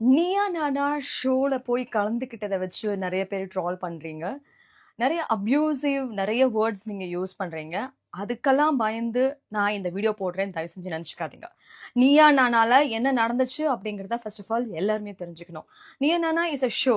நீயா நானா ஷோவில் போய் கலந்துக்கிட்டதை வச்சு நிறைய பேர் ட்ரால் பண்ணுறீங்க நிறைய அப்யூசிவ் நிறைய வேர்ட்ஸ் நீங்கள் யூஸ் பண்ணுறீங்க அதுக்கெல்லாம் பயந்து நான் இந்த வீடியோ போடுறேன்னு தயவு செஞ்சு நினச்சிக்காதீங்க. நீயா நானால என்ன நடந்துச்சு அப்படிங்கிறத ஃபர்ஸ்ட் ஆஃப் ஆல் எல்லாருமே தெரிஞ்சுக்கணும். Neeya Naana is a show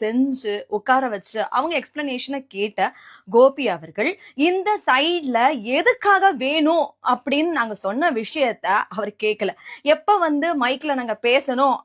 செஞ்சு உட்கார வச்சு அவங்க எக்ஸ்பிளனேஷனை கேட்ட கோபி அவர்கள், இந்த சைட்ல எதுக்காக வேணும் அப்படின்னு நாங்க சொன்ன விஷயத்த அவர் கேட்கல. எப்ப வந்து மைக்ல நாங்க பேசணும்